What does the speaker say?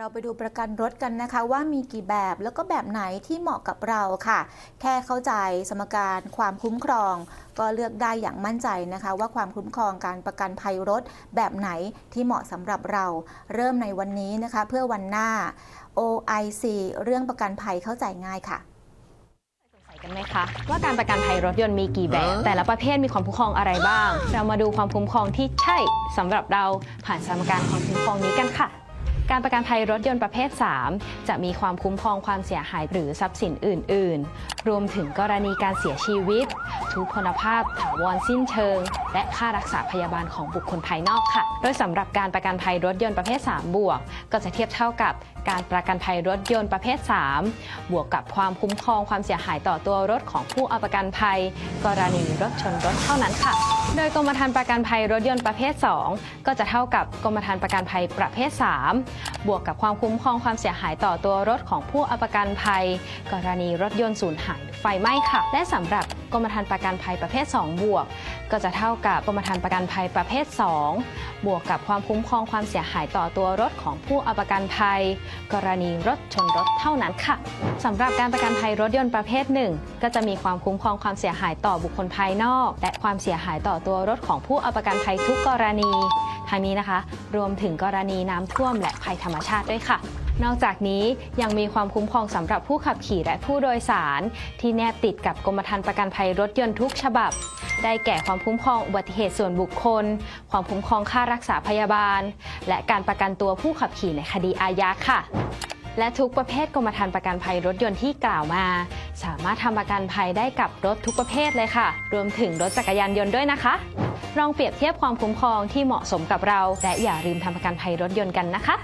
เราไปดูประกันรถกันนะคะว่ามีกี่แบบแล้วก็แบบไหนที่เหมาะกับเราค่ะ แค่เข้าใจสมการความคุ้มครอง ก็เลือกได้อย่างมั่นใจนะคะ ว่าความคุ้มครองการประกันภัยรถแบบไหนที่เหมาะสำหรับเรา เริ่มในวันนี้นะคะ เพื่อวันหน้า OIC เรื่องประกันภัยเข้าใจง่ายค่ะสงสัยกันไหมคะว่าการประกันภัยรถยนต์มีกี่แบบ แต่ละประเภทมีความคุ้มครองอะไรบ้าง เรามาดูความคุ้มครองที่ใช่สำหรับเราผ่านสมการความคุ้มครองนี้กันค่ะ การประกันภัยรถยนต์ประเภท 3 จะมีความคุ้มครองความเสียหายหรือทรัพย์สินอื่น ๆ รวมถึงกรณีการเสียชีวิต ทุพพลภาพถาวรสิ้นเชิง และค่ารักษาพยาบาลของบุคคลภายนอกค่ะ โดยสำหรับการประกันภัยรถยนต์ประเภท 3 บวก ก็จะเทียบเท่ากับการประกันภัยรถยนต์ประเภท 3 บวกกับความคุ้มครองความเสียหายต่อตัวรถของผู้เอาประกันภัย กรณีรถชนรถเท่านั้นค่ะ โดยกรมธรรม์ประกันภัยรถยนต์ประเภท 2 ก็จะเท่ากับกรมธรรม์ประกันภัยประเภท 3 บวกกับความคุ้มครองความเสียหายต่อตัวรถของผู้อประกันภัย กรณีรถยนต์สูญหายหรือไฟไหม้ค่ะ และสำหรับกรมธรรม์ประกันภัยประเภท 2 บวก ก็จะเท่ากับกรมธรรม์ประกันภัยประเภท 2 บวกกับความคุ้มครองความเสียหายต่อตัวรถของผู้อประกันภัย กรณีรถชนรถเท่านั้นค่ะสำหรับการประกันภัยรถยนต์ประเภทหนึ่งก็จะมีความคุ้มครองความเสียหายต่อบุคคลภายนอก และความเสียหายต่ออตัวรถของผู้เอาประกันภัยทุกกรณีทางนี้นะคะ รวมถึงกรณีน้ำท่วมและภัยธรรมชาติด้วยค่ะนอกจากนี้ยังมีความคุ้มครองสำหรับผู้ขับขี่และผู้โดยสาร ที่แนบติดกับกรมธรรม์ประกันภัยรถยนต์ทุกฉบับ ได้แก่ความคุ้มครองอุบัติเหตุส่วนบุคคล ความคุ้มครองค่ารักษาพยาบาล และการประกันตัวผู้ขับขี่ในคดีอาญาค่ะ และทุกประเภทกรมธรรม์ประกันภัยรถยนต์ที่กล่าวมา สามารถทำประกันภัยได้กับรถทุกประเภทเลยค่ะ รวมถึงรถจักรยานยนต์ด้วยนะคะ ลองเปรียบเทียบความคุ้มครองที่เหมาะสมกับเรา และอย่าลืมทำประกันภัยรถยนต์กันนะคะ